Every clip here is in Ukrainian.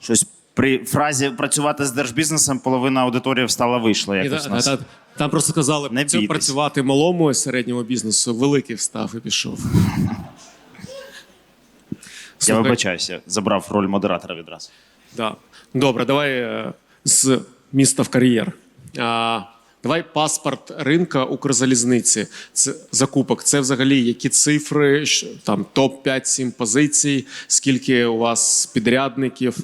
Щось при фразі працювати з держбізнесом половина аудиторії встала вийшла. Якось та- у нас. та- та- Там просто казали, Не це бійтесь. працювати малому і середньому бізнесу, великий встав і пішов. Я Слухай, вибачаюся, забрав роль модератора відразу. Да. Добре, давай е, з міста в кар'єр. А, давай паспорт ринка Укрзалізниці. Це закупок. Це взагалі які цифри, там топ 5-7 позицій, скільки у вас підрядників.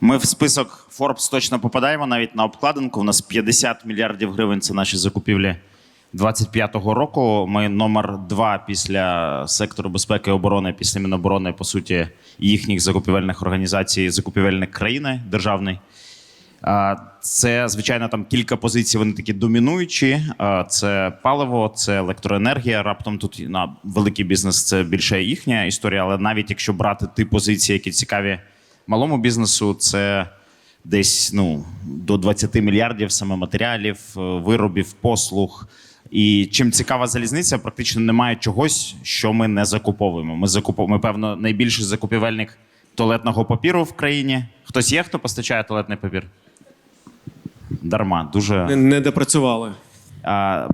Ми в список Forbes точно попадаємо навіть на обкладинку. У нас 50 мільярдів гривень це наші закупівлі 25-го року. Ми номер два після сектору безпеки і оборони, після Міноборони, по суті, їхніх закупівельних організацій, закупівельник країни державний. Це, звичайно, там кілька позицій, вони такі домінуючі. Це паливо, це електроенергія. Раптом тут на великий бізнес це більше їхня історія. Але навіть якщо брати ті позиції, які цікаві малому бізнесу, це десь ну, до 20 мільярдів саме матеріалів, е, виробів, послуг. І чим цікава залізниця, практично немає чогось, що ми не закуповуємо. Ми закуповуємо, ми, певно, найбільший закупівельник туалетного папіру в країні. Хтось є, хто постачає туалетний папір? Дарма, дуже Не, не допрацювали. а,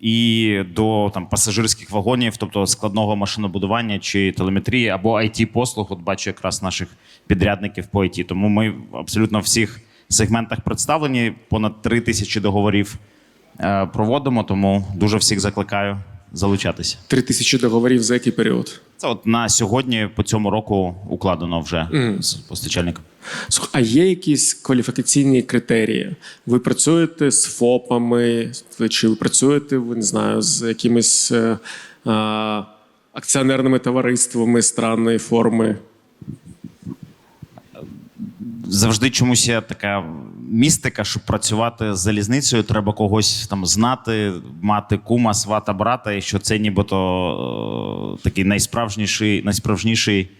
і до там пасажирських вагонів, тобто складного машинобудування чи телеметрії або it послуг. От бачу якраз наших підрядників по IT. Тому ми абсолютно в всіх сегментах представлені. Понад три тисячі договорів е, проводимо. Тому дуже всіх закликаю залучатися. Три тисячі договорів за який період? Це от на сьогодні по цьому року укладено вже з постачальником. А є якісь кваліфікаційні критерії? Ви працюєте з ФОПами, чи ви працюєте, ви не знаю, з якимись е, е, акціонерними товариствами странної форми? завжди чомусь є така містика, щоб працювати з залізницею, треба когось там знати, мати кума, свата, брата, і що це нібито е, такий найсправжніший, найсправжніший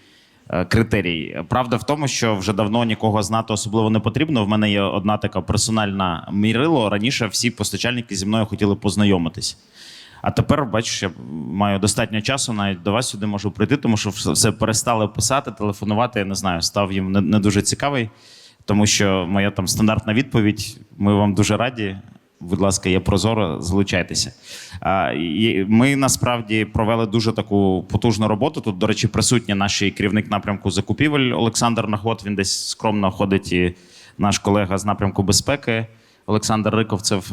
е, критерій. Правда в тому, що вже давно нікого знати особливо не потрібно. В мене є одна така персональна мірило. Раніше всі постачальники зі мною хотіли познайомитись. А тепер, бачиш, я маю достатньо часу, навіть до вас сюди можу прийти, тому що все- перестали писати, телефонувати. Я не знаю, став їм не, не дуже цікавий, тому що моя там стандартна відповідь: ми вам дуже раді. Будь ласка, є прозоро, залучайтеся. Ми насправді провели дуже таку потужну роботу. Тут, до речі, присутній наш керівник напрямку закупівель Олександр Нагод. Він десь скромно ходить, і наш колега з напрямку безпеки Олександр Риковцев.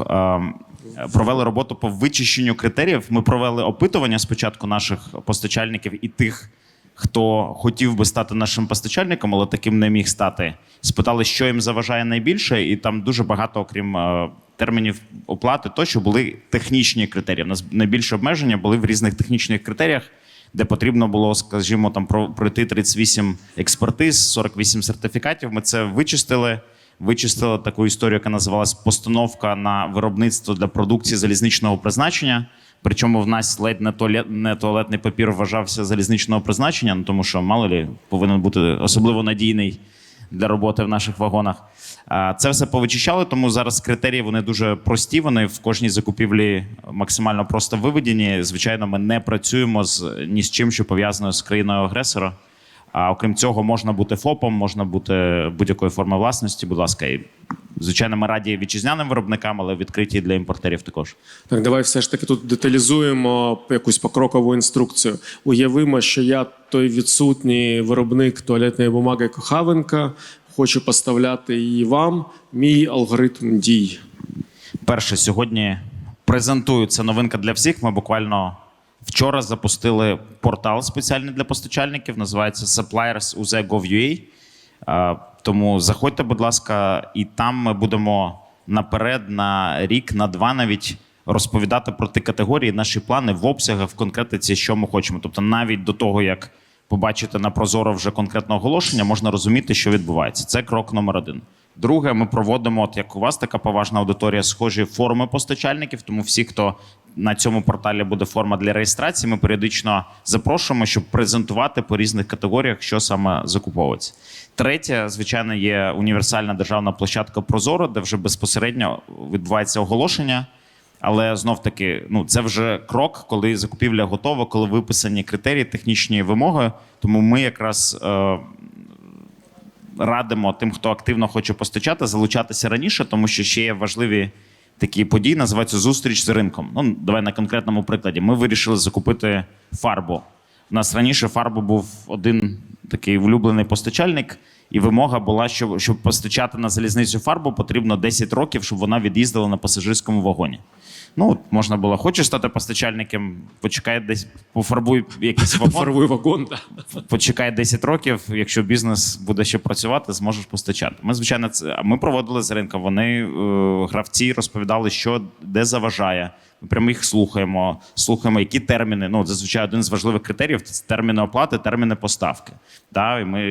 провели роботу по вичищенню критеріїв. Ми провели опитування спочатку наших постачальників і тих, хто хотів би стати нашим постачальником, але таким не міг стати. Спитали, що їм заважає найбільше, і там дуже багато, окрім е, термінів оплати, тощо були технічні критерії. У нас найбільше обмеження були в різних технічних критеріях. Де потрібно було, скажімо, там про- пройти 38 експертиз, 48 сертифікатів. Ми це вичистили. Вичистили таку історію, яка називалась постановка на виробництво для продукції залізничного призначення. Причому в нас ледь не туалет, не туалетний папір вважався залізничного призначення, ну тому що мало лі повинен бути особливо надійний для роботи в наших вагонах. Це все повичищали, тому зараз критерії вони дуже прості. Вони в кожній закупівлі максимально просто виведені. Звичайно, ми не працюємо з ні з чим, що пов'язано з країною агресора. А окрім цього, можна бути ФОПом, можна бути будь-якої форми власності. Будь ласка, і звичайно, ми раді вітчизняним виробникам, але відкриті для імпортерів також. Так, давай все ж таки тут деталізуємо якусь покрокову інструкцію. Уявимо, що я той відсутній виробник туалетної бумаги Кохавенка, хочу поставляти її вам. Мій алгоритм дій. Перше, сьогодні презентую це новинка для всіх. Ми буквально вчора запустили портал спеціальний для постачальників. Називається suppliers.uz.gov.ua. Тому заходьте, будь ласка, і там ми будемо наперед на рік, на два навіть розповідати про ті категорії, наші плани в обсягах, в конкретиці, що ми хочемо. Тобто, навіть до того, як побачити на Прозоро вже конкретне оголошення, можна розуміти, що відбувається. Це крок номер один. Друге, ми проводимо, от як у вас така поважна аудиторія, схожі форми постачальників. Тому всі, хто на цьому порталі буде форма для реєстрації, ми періодично запрошуємо, щоб презентувати по різних категоріях, що саме закуповується. Третє, звичайно, є універсальна державна площадка Прозоро, де вже безпосередньо відбувається оголошення. Але знов таки, ну це вже крок, коли закупівля готова, коли виписані критерії, технічні вимоги. Тому ми якраз е, радимо тим, хто активно хоче постачати, залучатися раніше, тому що ще є важливі такі події, називаються зустріч з ринком. Ну, давай на конкретному прикладі. Ми вирішили закупити фарбу. У нас раніше фарбу був один такий улюблений постачальник, і вимога була, що щоб постачати на залізницю фарбу, потрібно 10 років, щоб вона від'їздила на пасажирському вагоні. Ну, можна було, хочеш стати постачальником, почекай десь, пофарбуй якийсь вагон, Фарбуй вагон. так. почекай 10 років. Якщо бізнес буде ще працювати, зможеш постачати. Ми, звичайно, це ми проводили з ринком. Вони е, гравці розповідали, що де заважає. Прямо їх слухаємо, слухаємо, які терміни. Ну, зазвичай один з важливих критеріїв це терміни оплати, терміни поставки. Да, і ми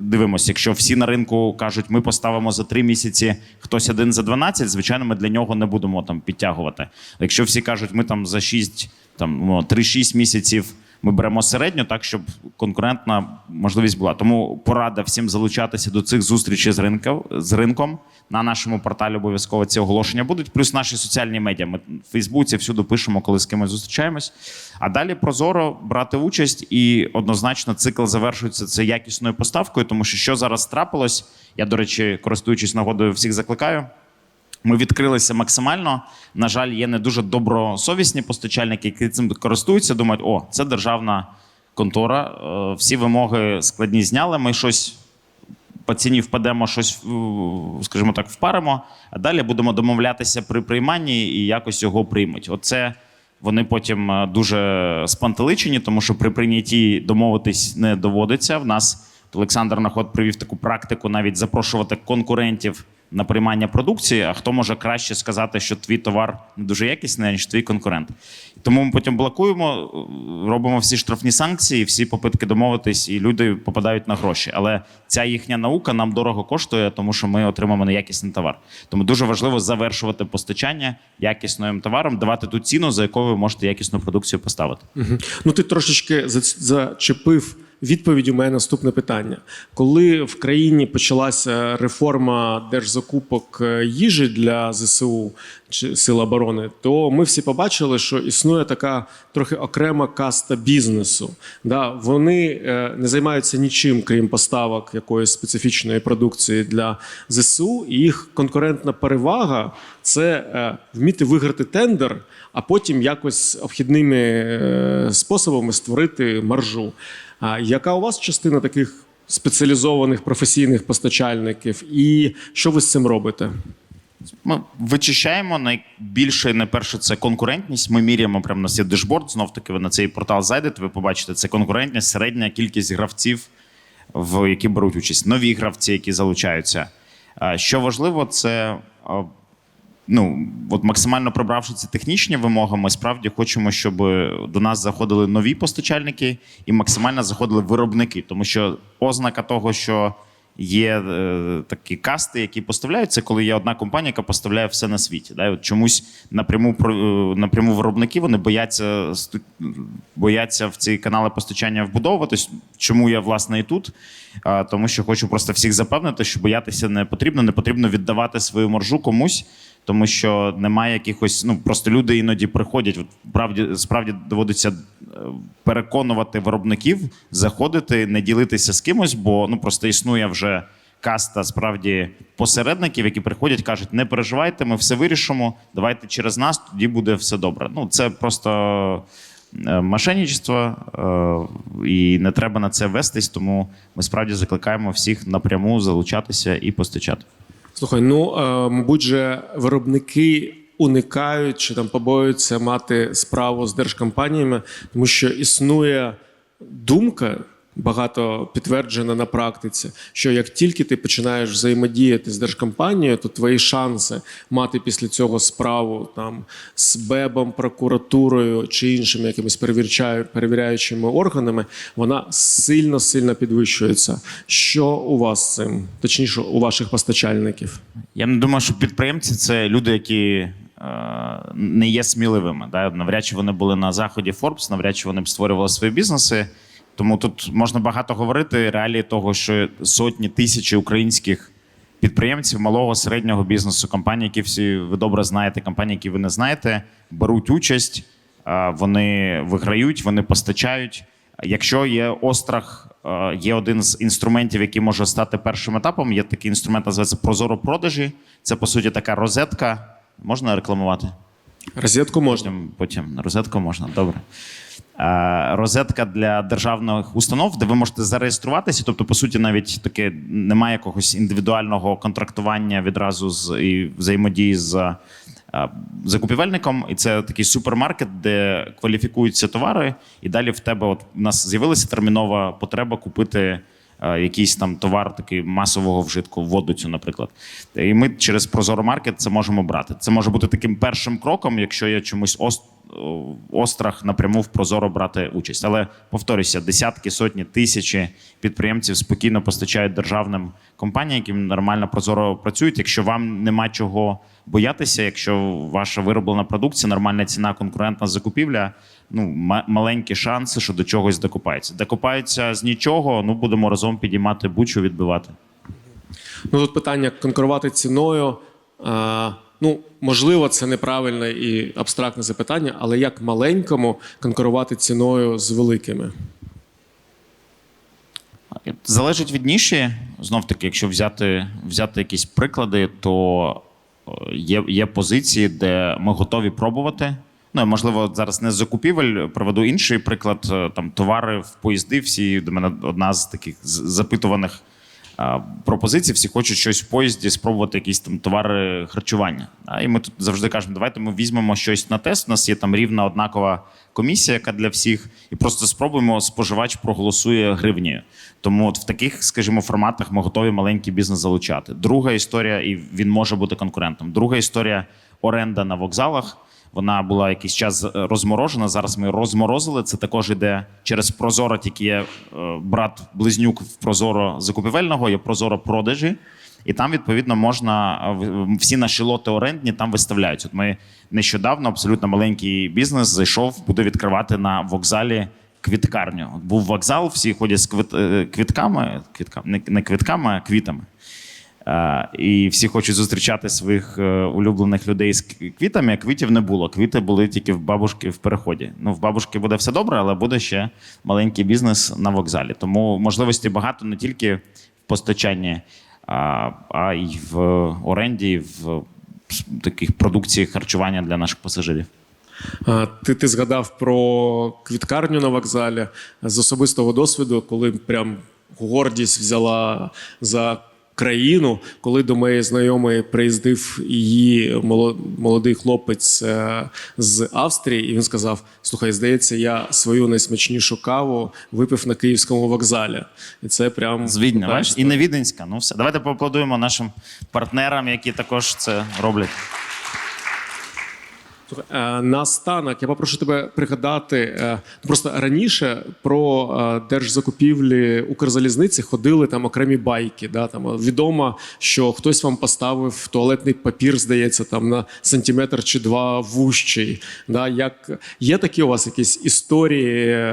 дивимося, якщо всі на ринку кажуть, ми поставимо за три місяці, хтось один за 12, звичайно, ми для нього не будемо там підтягувати. Якщо всі кажуть, ми там за 6, там ну, 3-6 місяців. Ми беремо середню, так щоб конкурентна можливість була. Тому порада всім залучатися до цих зустрічей з ринком з ринком. На нашому порталі обов'язково ці оголошення будуть. Плюс наші соціальні медіа. Ми в Фейсбуці всюди пишемо, коли з кимось зустрічаємось. А далі прозоро брати участь, і однозначно цикл завершується це якісною поставкою, тому що що зараз трапилось. Я, до речі, користуючись нагодою, всіх закликаю. Ми відкрилися максимально. На жаль, є не дуже добросовісні постачальники, які цим користуються. Думають, о, це державна контора. е, Всі вимоги складні зняли. Ми щось по ціні впадемо, щось, скажімо так, впаримо, а далі будемо домовлятися при прийманні і якось його приймуть. Оце вони потім е, дуже спантеличені, тому що при прийнятті домовитись не доводиться. В нас Олександр Наход привів таку практику навіть запрошувати конкурентів на приймання продукції. А хто може краще сказати, що твій товар не дуже якісний, ніж твій конкурент? Тому ми потім блокуємо, робимо всі штрафні санкції, всі попитки домовитись, і люди попадають на гроші. Але ця їхня наука нам дорого коштує, тому що ми отримаємо неякісний товар. Тому дуже важливо завершувати постачання якісним товаром, давати ту ціну, за якою ви можете якісну продукцію поставити. Мгм. Ну, ти трошечки зачепив відповідь у мене наступне питання. Коли в країні почалася реформа держзакупок е, їжі для ЗСУ чи Сил оборони, то ми всі побачили, що існує така трохи окрема каста бізнесу. Да, вони е, не займаються нічим, крім поставок якоїсь специфічної продукції для ЗСУ, і їх конкурентна перевага це е, вміти виграти тендер, а потім якось обхідними способами створити маржу. Яка у вас частина таких спеціалізованих професійних постачальників, і що ви з цим робите? Ми вичищаємо найбільше, найперше, це конкурентність. Ми міряємо прямо нас є дешборд. Знов таки ви на цей портал зайдете. Ви побачите, це конкурентність, середня кількість гравців, в які беруть участь, нові гравці, які залучаються. Що важливо, це ну, от максимально прибравши ці технічні вимоги, ми справді хочемо, щоб до нас заходили нові постачальники і максимально заходили виробники, тому що ознака того, що є е, такі касти, які поставляють, це коли є одна компанія, яка поставляє все на світі. Да? От чомусь напряму е, напряму виробники вони бояться бояться в ці канали постачання вбудовуватись. Чому я власне і тут? А, тому що хочу просто всіх запевнити, що боятися не потрібно, не потрібно віддавати свою маржу комусь. Тому що немає якихось, ну просто люди іноді приходять. От, правді справді доводиться е, переконувати виробників, заходити, не ділитися з кимось, бо ну просто існує вже каста справді посередників, які приходять, кажуть: не переживайте, ми все вирішимо. Давайте через нас, тоді буде все добре. Ну це просто е, мошенничество, е, і не треба на це вестись. Тому ми справді закликаємо всіх напряму залучатися і постачати. Слухай, ну е, мабуть, же виробники уникають чи там побоюються мати справу з держкомпаніями, тому що існує думка. Багато підтверджена на практиці, що як тільки ти починаєш взаємодіяти з держкомпанією, то твої шанси мати після цього справу там з БЕБом, прокуратурою чи іншими якимись перевірчаю- перевіряючими органами, вона сильно сильно підвищується. Що у вас з цим, точніше, у ваших постачальників? Я не думаю, що підприємці це люди, які е, не є сміливими. Да? Навряд чи вони були на заході Forbes, навряд чи вони б створювали свої бізнеси. Тому тут можна багато говорити. Реалії того, що сотні тисячі українських підприємців малого середнього бізнесу, компанії, які всі ви добре знаєте, компанії, які ви не знаєте, беруть участь, вони виграють, вони постачають. Якщо є острах є один з інструментів, який може стати першим етапом. Є такий інструмент, називається Прозоро продажі. Це по суті така розетка. Можна рекламувати? Розетку можна. Потім, потім розетку можна, добре. Е, Розетка для державних установ, де ви можете зареєструватися. Тобто, по суті, навіть таке немає якогось індивідуального контрактування відразу з і взаємодії з е, закупівельником. І це такий супермаркет, де кваліфікуються товари, і далі в тебе от у нас з'явилася термінова потреба купити. Е, Якийсь там товар такий масового вжитку, воду цю, наприклад. І ми через Прозоро Маркет це можемо брати. Це може бути таким першим кроком, якщо є чомусь ост, острах напряму в Прозоро брати участь. Але повторюся, десятки, сотні, тисячі підприємців спокійно постачають державним компаніям, які нормально прозоро працюють. Якщо вам нема чого боятися, якщо ваша вироблена продукція, нормальна ціна, конкурентна закупівля, ну ма- маленькі шанси, що до чогось докопаються. Докопаються з нічого, ну будемо разом підіймати бучу, відбивати. Ну тут питання конкурувати ціною. А, ну, можливо, це неправильне і абстрактне запитання, але як маленькому конкурувати ціною з великими? Залежить від ніші. Знов таки, якщо взяти, взяти якісь приклади, то е, є, є позиції, де ми готові пробувати. Ну, я, можливо, зараз не з закупівель приведу інший приклад. Е, Там товари в поїзди. Всі до мене одна з таких запитуваних е, пропозицій. Всі хочуть щось в поїзді, спробувати якісь там товари харчування. А, і ми тут завжди кажемо, давайте ми візьмемо щось на тест. У нас є там рівна однакова комісія, яка для всіх, і просто спробуємо. Споживач проголосує гривнею. Тому от в таких, скажімо, форматах ми готові маленький бізнес залучати. Друга історія, і він може бути конкурентом. Друга історія оренда на вокзалах. Вона була якийсь час е, розморожена. Зараз ми розморозили. Це також іде через Прозоро, тільки є е, брат близнюк в Прозоро закупівельного, є Прозоро продажі. І там, відповідно, можна е, всі наші лоти орендні там виставляються. От ми нещодавно абсолютно маленький бізнес зайшов, буде відкривати на вокзалі квіткарню. От був вокзал, всі ходять з квит, квітками, квітками, не квітками, а квітами. Е, І всі хочуть зустрічати своїх е, улюблених людей з квітами, а квітів не було. Квіти були тільки в бабушки в переході. Ну, в бабушки буде все добре, але буде ще маленький бізнес на вокзалі. Тому можливості багато не тільки в постачанні, а, а й в оренді, в таких продукції харчування для наших пасажирів. Ти, ти згадав про квіткарню на вокзалі з особистого досвіду, коли прям гордість взяла за країну, коли до моєї знайомої приїздив її моло- молодий хлопець е, з Австрії, і він сказав: Слухай, здається, я свою найсмачнішу каву випив на київському вокзалі. І це прям З Відня, бачиш? І не Віденська. Ну все. Давайте поаплодуємо нашим партнерам, які також це роблять. Слухай, е, Наостанок, я попрошу тебе пригадати е, просто раніше про е, держзакупівлі Укрзалізниці ходили там окремі байки. Да, там відомо, що хтось вам поставив туалетний папір, здається, там на сантиметр чи два вущий. Да, як є такі у вас якісь історії,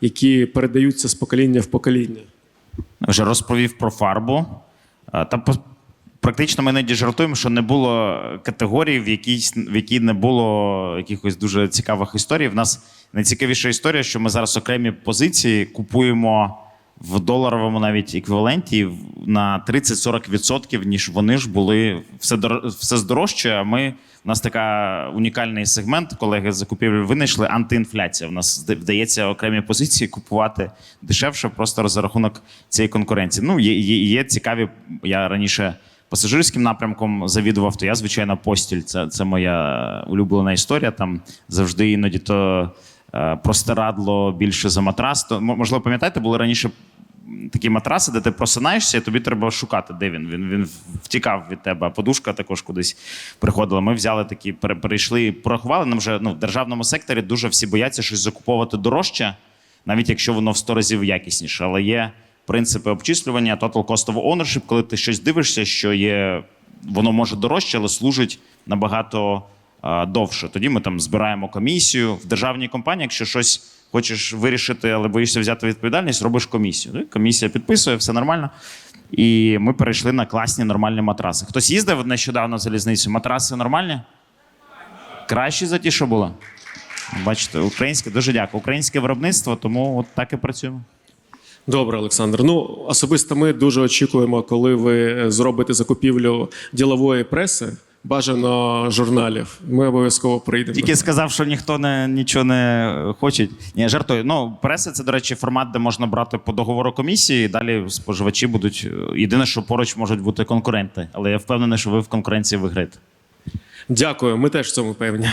які передаються з покоління в покоління? вже розповів про фарбу. Та практично ми іноді жартуємо, що не було категорії, в якій, в якій не було якихось дуже цікавих історій. В нас найцікавіша історія, що ми зараз окремі позиції купуємо в доларовому навіть еквіваленті на 30-40%, ніж вони ж були все, все здорожче. А ми у нас така унікальний сегмент, колеги з закупівлі винайшли антиінфляція. У нас вдається окремі позиції купувати дешевше, просто за рахунок цієї конкуренції. Ну, є, є, є цікаві. Я раніше пасажирським напрямком завідував, то я, звичайно, постіль. Це, це моя улюблена історія. Там завжди іноді то е, простирадло більше за матрас. То, можливо, пам'ятаєте, були раніше такі матраси, де ти просинаєшся, і тобі треба шукати, де він. Він, він втікав від тебе, подушка також кудись приходила. Ми взяли такі, пере- перейшли порахували. Нам вже ну, в державному секторі дуже всі бояться щось закуповувати дорожче, навіть якщо воно в 100 разів якісніше. Але є принципи обчислювання, total cost of ownership, коли ти щось дивишся, що є, воно може дорожче, але служить набагато а, довше. Тоді ми там збираємо комісію в державній компанії, якщо щось хочеш вирішити, але боїшся взяти відповідальність, робиш комісію. Ну, Комісія підписує, все нормально. І ми перейшли на класні нормальні матраси. Хтось їздив нещодавно в залізницю? Матраси нормальні? Кращі за ті, що було? Бачите, українське, дуже дякую. Українське виробництво, тому от так і працюємо. Добре, Олександр. Ну особисто ми дуже очікуємо, коли ви зробите закупівлю ділової преси, бажано журналів. Ми обов'язково прийдемо. Тільки сказав, що ніхто не нічого не хоче. Ні, жартую. Ну, преса це, до речі, формат, де можна брати по договору комісії. і Далі споживачі будуть. Єдине, що поруч можуть бути конкуренти. Але я впевнений, що ви в конкуренції виграєте. Дякую. Ми теж в цьому певні.